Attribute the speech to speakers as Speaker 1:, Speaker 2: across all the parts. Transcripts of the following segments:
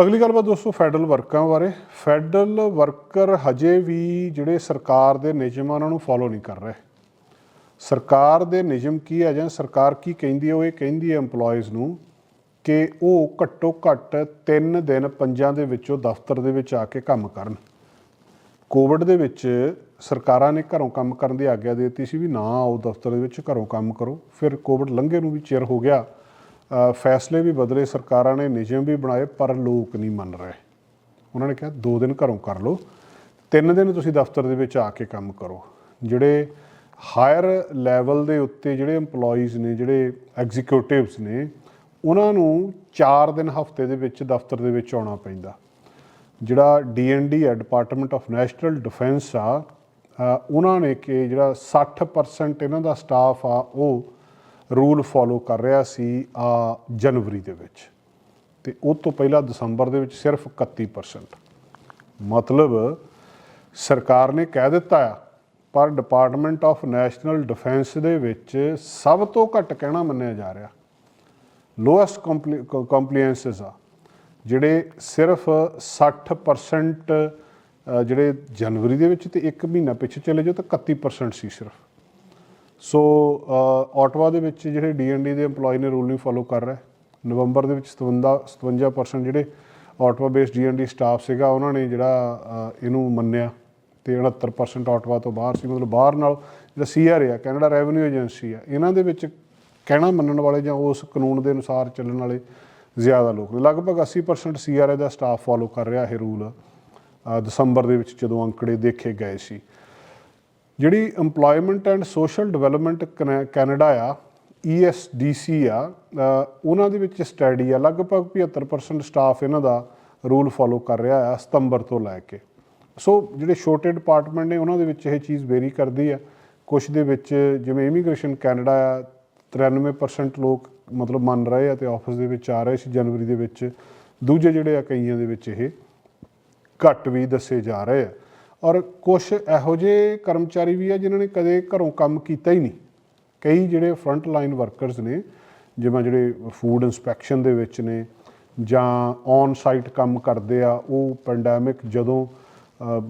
Speaker 1: ਅਗਲੀ ਗੱਲਬਾਤ ਦੋਸਤੋ, ਫੈਡਰਲ ਵਰਕਰਾਂ ਬਾਰੇ। ਫੈਡਰਲ ਵਰਕਰ ਹਜੇ ਵੀ ਜਿਹੜੇ ਸਰਕਾਰ ਦੇ ਨਿਯਮਾਂ ਉਹਨਾਂ ਨੂੰ ਫੋਲੋ ਨਹੀਂ ਕਰ ਰਹੇ। ਸਰਕਾਰ ਦੇ ਨਿਯਮ ਕੀ ਹੈ ਜਾਂ ਸਰਕਾਰ ਕੀ ਕਹਿੰਦੀ ਹੈ ਉਹ ਇਹ ਕਹਿੰਦੀ ਹੈ EMPLOYEES ਨੂੰ ਕਿ ਉਹ ਘੱਟੋ ਘੱਟ 3 ਦਿਨ ਪੰਜਾਂ ਦੇ ਵਿੱਚੋਂ ਦਫ਼ਤਰ ਦੇ ਵਿੱਚ ਆ ਕੇ ਕੰਮ ਕਰਨ। ਕੋਵਿਡ ਦੇ ਵਿੱਚ ਸਰਕਾਰਾਂ ਨੇ ਘਰੋਂ ਕੰਮ ਕਰਨ ਦੀ ਆਗਿਆ ਦੇ ਦਿੱਤੀ ਸੀ ਵੀ ਨਾ ਆਓ ਦਫ਼ਤਰ ਦੇ ਵਿੱਚ, ਘਰੋਂ ਕੰਮ ਕਰੋ। ਫਿਰ ਕੋਵਿਡ ਲੰਘੇ ਨੂੰ ਵੀ ਚਿਰ ਹੋ ਗਿਆ। ਫੈਸਲੇ ਵੀ ਬਦਲੇ, ਸਰਕਾਰਾਂ ਨੇ ਨਿਯਮ ਵੀ ਬਣਾਏ, ਪਰ ਲੋਕ ਨਹੀਂ ਮੰਨ ਰਹੇ। ਉਹਨਾਂ ਨੇ ਕਿਹਾ 2 ਦਿਨ ਘਰੋਂ ਕਰ ਲਓ 3 ਦਿਨ ਤੁਸੀਂ ਦਫ਼ਤਰ ਦੇ ਵਿੱਚ ਆ ਕੇ ਕੰਮ ਕਰੋ। ਜਿਹੜੇ ਹਾਇਰ ਲੈਵਲ ਦੇ ਉੱਤੇ ਜਿਹੜੇ EMPLOYEES ਨੇ, ਜਿਹੜੇ ਐਗਜ਼ੀਕਿਊਟਿਵਸ ਨੇ, ਉਹਨਾਂ ਨੂੰ 4 ਦਿਨ ਹਫ਼ਤੇ ਦੇ ਵਿੱਚ ਦਫ਼ਤਰ ਦੇ ਵਿੱਚ ਆਉਣਾ ਪੈਂਦਾ। ਜਿਹੜਾ ਡੀਐਨਡੀ ਹੈ ਡਿਪਾਰਟਮੈਂਟ ਆਫ ਨੈਸ਼ਨਲ ਡਿਫੈਂਸ ਆ ਉਹਨਾਂ ਨੇ ਕਿ ਜਿਹੜਾ 60% ਇਹਨਾਂ ਦਾ ਸਟਾਫ ਆ, ਉਹ ਰੂਲ ਫੋਲੋ ਕਰ ਰਿਹਾ ਸੀ ਆ ਜਨਵਰੀ ਦੇ ਵਿੱਚ। ਤੇ ਉਹ ਤੋਂ ਪਹਿਲਾਂ ਦਸੰਬਰ ਦੇ ਵਿੱਚ ਸਿਰਫ 31% ਮਤਲਬ ਸਰਕਾਰ ਨੇ ਕਹਿ ਦਿੱਤਾ ਆ, ਪਰ ਡਿਪਾਰਟਮੈਂਟ ਆਫ ਨੈਸ਼ਨਲ ਡਿਫੈਂਸ ਦੇ ਵਿੱਚ ਸਭ ਤੋਂ ਘੱਟ ਕਹਿਣਾ ਮੰਨਿਆ ਜਾ ਰਿਹਾ। ਲੋਐਸਟ ਕੰਪਲੀਐਂਸਸ ਆ, ਜਿਹੜੇ ਸਿਰਫ 60% ਜਿਹੜੇ ਜਨਵਰੀ ਦੇ ਵਿੱਚ ਤੇ 1 ਮਹੀਨਾ ਪਿੱਛੇ ਚਲੇ ਜਾਓ ਤਾਂ 31% ਸੀ ਸਿਰਫ। ਸੋ ਆਟਵਾ ਦੇ ਵਿੱਚ ਜਿਹੜੇ ਡੀਐਨਡੀ ਦੇ EMPLOYE ਨੇ ਰੂਲ ਨਹੀਂ ਫੋਲੋ ਕਰ ਰਿਹਾ ਨਵੰਬਰ ਦੇ ਵਿੱਚ 57 57% ਜਿਹੜੇ ਆਟਵਾ ਬੇਸਡ ਡੀਐਨਡੀ ਸਟਾਫ ਸੀਗਾ, ਉਹਨਾਂ ਨੇ ਜਿਹੜਾ ਇਹਨੂੰ ਮੰਨਿਆ ਤੇ 69% ਆਟਵਾ ਤੋਂ ਬਾਹਰ ਸੀ। ਮਤਲਬ ਬਾਹਰ ਨਾਲ ਜਿਹੜਾ ਸੀਆਰ ਆ ਕੈਨੇਡਾ ਰੈਵਨਿਊ ਏਜੰਸੀ ਆ, ਇਹਨਾਂ ਦੇ ਵਿੱਚ ਕਹਿਣਾ ਮੰਨਣ ਵਾਲੇ ਜਾਂ ਉਸ ਕਾਨੂੰਨ ਦੇ ਅਨੁਸਾਰ ਚੱਲਣ ਵਾਲੇ ਜ਼ਿਆਦਾ ਲੋਕ ਨੇ। ਲਗਭਗ 80% ਸੀਆਰਏ ਦਾ ਸਟਾਫ ਫੋਲੋ ਕਰ ਰਿਹਾ ਇਹ ਰੂਲ ਦਸੰਬਰ ਦੇ ਵਿੱਚ ਜਦੋਂ ਅੰਕੜੇ ਦੇਖੇ ਗਏ ਸੀ। ਜਿਹੜੀ EMPLOYMENT and social development Canada ਆ ESDC ਆ ਉਹਨਾਂ ਦੇ ਵਿੱਚ ਸਟੱਡੀ ਆ। ਲਗਭਗ 75% ਸਟਾਫ ਇਹਨਾਂ ਦਾ ਰੂਲ ਫੋਲੋ ਕਰ ਰਿਹਾ ਆ ਸਤੰਬਰ ਤੋਂ ਲੈ ਕੇ। ਸੋ ਜਿਹੜੇ ਛੋਟੇ ਡਿਪਾਰਟਮੈਂਟ ਨੇ, ਉਹਨਾਂ ਦੇ ਵਿੱਚ ਇਹ ਚੀਜ਼ ਵੇਰੀ ਕਰਦੀ ਆ। ਕੁਝ ਦੇ ਵਿੱਚ ਜਿਵੇਂ ਇਮੀਗ੍ਰੇਸ਼ਨ ਕੈਨੇਡਾ ਆ 93% ਲੋਕ ਮਤਲਬ ਮੰਨ ਰਹੇ ਆ ਤੇ ਆਫਿਸ ਦੇ ਵਿੱਚ ਆ ਰਹੇ ਸੀ ਜਨਵਰੀ ਦੇ ਵਿੱਚ। ਦੂਜੇ ਜਿਹੜੇ ਆ ਕਈਆਂ ਦੇ ਵਿੱਚ ਇਹ ਘੱਟ ਵੀ ਦੱਸੇ ਜਾ ਰਹੇ ਆ। ਔਰ ਕੁਝ ਇਹੋ ਜਿਹੇ ਕਰਮਚਾਰੀ ਵੀ ਆ ਜਿਨ੍ਹਾਂ ਨੇ ਕਦੇ ਘਰੋਂ ਕੰਮ ਕੀਤਾ ਹੀ ਨਹੀਂ। ਕਈ ਜਿਹੜੇ ਫਰੰਟ ਲਾਈਨ ਵਰਕਰਸ ਨੇ, ਜਿਵੇਂ ਜਿਹੜੇ ਫੂਡ ਇਨਸਪੈਕਸ਼ਨ ਦੇ ਵਿੱਚ ਨੇ, ਜਾਂ ਔਨ ਸਾਈਟ ਕੰਮ ਕਰਦੇ ਆ, ਉਹ ਪੈਂਡੈਮਿਕ ਜਦੋਂ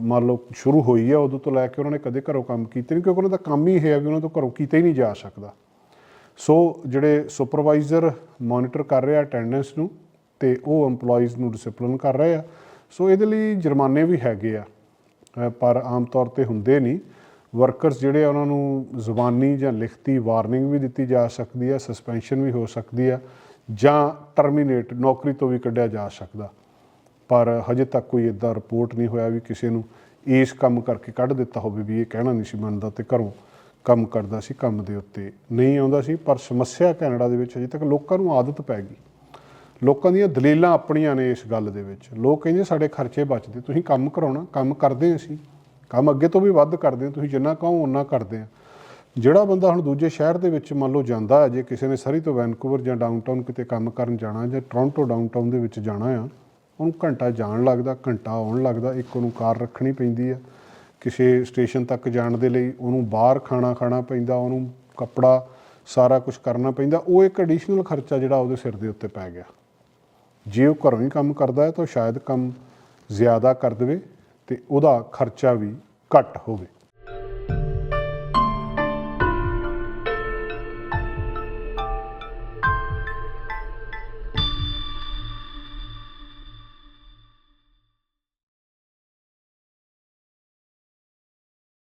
Speaker 1: ਮੰਨ ਲਓ ਸ਼ੁਰੂ ਹੋਈ ਆ, ਉਦੋਂ ਤੋਂ ਲੈ ਕੇ ਉਹਨਾਂ ਨੇ ਕਦੇ ਘਰੋਂ ਕੰਮ ਕੀਤੇ ਨਹੀਂ, ਕਿਉਂਕਿ ਉਹਨਾਂ ਦਾ ਕੰਮ ਹੀ ਇਹ ਆ ਵੀ ਉਹਨਾਂ ਤੋਂ ਘਰੋਂ ਕੀਤਾ ਹੀ ਨਹੀਂ ਜਾ ਸਕਦਾ। ਸੋ ਜਿਹੜੇ ਸੁਪਰਵਾਈਜ਼ਰ ਮੋਨੀਟਰ ਕਰ ਰਿਹਾ ਅਟੈਂਡੈਂਸ ਨੂੰ, ਤੇ ਉਹ EMPLOYEES ਨੂੰ ਡਿਸਪਲਿਨ ਕਰ ਰਹੇ ਆ। ਸੋ ਇਹਦੇ ਲਈ ਜੁਰਮਾਨੇ ਵੀ ਹੈਗੇ ਆ। ਪਰ ਆਮ ਤੌਰ ਤੇ ਹੁੰਦੇ ਨਹੀਂ। ਵਰਕਰਸ ਜਿਹੜੇ ਆ, ਉਹਨਾਂ ਨੂੰ ਜ਼ੁਬਾਨੀ ਜਾਂ ਲਿਖਤੀ ਵਾਰਨਿੰਗ ਵੀ ਦਿੱਤੀ ਜਾ ਸਕਦੀ ਹੈ ਸਸਪੈਂਸ਼ਨ ਵੀ ਹੋ ਸਕਦੀ ਆ ਜਾਂ ਟਰਮੀਨੇਟ ਨੌਕਰੀ ਤੋਂ ਵੀ ਕੱਢਿਆ ਜਾ ਸਕਦਾ। ਪਰ ਹਜੇ ਤੱਕ ਕੋਈ ਇਦਾਂ ਰਿਪੋਰਟ ਨਹੀਂ ਹੋਇਆ ਵੀ ਕਿਸੇ ਨੂੰ ਇਸ ਕੰਮ ਕਰਕੇ ਕੱਢ ਦਿੱਤਾ ਹੋਵੇ ਵੀ ਇਹ ਕਹਿਣਾ ਨਹੀਂ ਸੀ ਮੰਨਦਾ ਤੇ ਘਰੋਂ ਕੰਮ ਕਰਦਾ ਸੀ, ਕੰਮ ਦੇ ਉੱਤੇ ਨਹੀਂ ਆਉਂਦਾ ਸੀ। ਪਰ ਸਮੱਸਿਆ ਕੈਨੇਡਾ ਦੇ ਵਿੱਚ ਅਜੇ ਤੱਕ ਲੋਕਾਂ ਨੂੰ ਆਦਤ ਪੈ ਗਈ। ਲੋਕਾਂ ਦੀਆਂ ਦਲੀਲਾਂ ਆਪਣੀਆਂ ਨੇ ਇਸ ਗੱਲ ਦੇ ਵਿੱਚ। ਲੋਕ ਕਹਿੰਦੇ ਸਾਡੇ ਖਰਚੇ ਬਚਦੇ, ਤੁਸੀਂ ਕੰਮ ਕਰਾਉਣਾ, ਕੰਮ ਕਰਦੇ ਅਸੀਂ। ਕੰਮ ਅੱਗੇ ਤੋਂ ਵੀ ਵੱਧ ਕਰਦੇ ਹਾਂ, ਤੁਸੀਂ ਜਿੰਨਾ ਕਹੋ ਉਨਾ ਕਰਦੇ ਆ ਜਿਹੜਾ ਬੰਦਾ ਹੁਣ ਦੂਜੇ ਸ਼ਹਿਰ ਦੇ ਵਿੱਚ ਮੰਨ ਲਓ ਜਾਂਦਾ ਹੈ, ਜੇ ਕਿਸੇ ਨੇ ਸਰੀ ਤੋਂ ਵੈਨਕੂਵਰ ਜਾਂ ਡਾਊਨਟਾਊਨ ਕਿਤੇ ਕੰਮ ਕਰਨ ਜਾਣਾ ਜਾਂ ਟੋਰਾਂਟੋ ਡਾਊਨਟਾਊਨ ਦੇ ਵਿੱਚ ਜਾਣਾ ਆ, ਉਹਨੂੰ ਘੰਟਾ ਜਾਣ ਲੱਗਦਾ, ਘੰਟਾ ਆਉਣ ਲੱਗਦਾ, ਇੱਕ ਉਹਨੂੰ ਕਾਰ ਰੱਖਣੀ ਪੈਂਦੀ ਆ। ਕਿਸੇ ਸਟੇਸ਼ਨ ਤੱਕ ਜਾਣ ਦੇ ਲਈ ਉਹਨੂੰ ਬਾਹਰ ਖਾਣਾ ਖਾਣਾ ਪੈਂਦਾ, ਉਹਨੂੰ ਕੱਪੜਾ ਸਾਰਾ ਕੁਝ ਕਰਨਾ ਪੈਂਦਾ, ਉਹ ਇੱਕ ਐਡੀਸ਼ਨਲ ਖਰਚਾ ਜਿਹੜਾ ਉਹਦੇ ਸਿਰ ਦੇ ਉੱਤੇ ਪੈ ਗਿਆ। ਜੇ ਉਹ ਘਰੋਂ ਹੀ ਕੰਮ ਕਰਦਾ ਹੈ ਤਾਂ ਸ਼ਾਇਦ ਕੰਮ ਜ਼ਿਆਦਾ ਕਰ ਦੇਵੇ ਤੇ ਉਹਦਾ ਖਰਚਾ ਵੀ ਘੱਟ ਹੋਵੇ।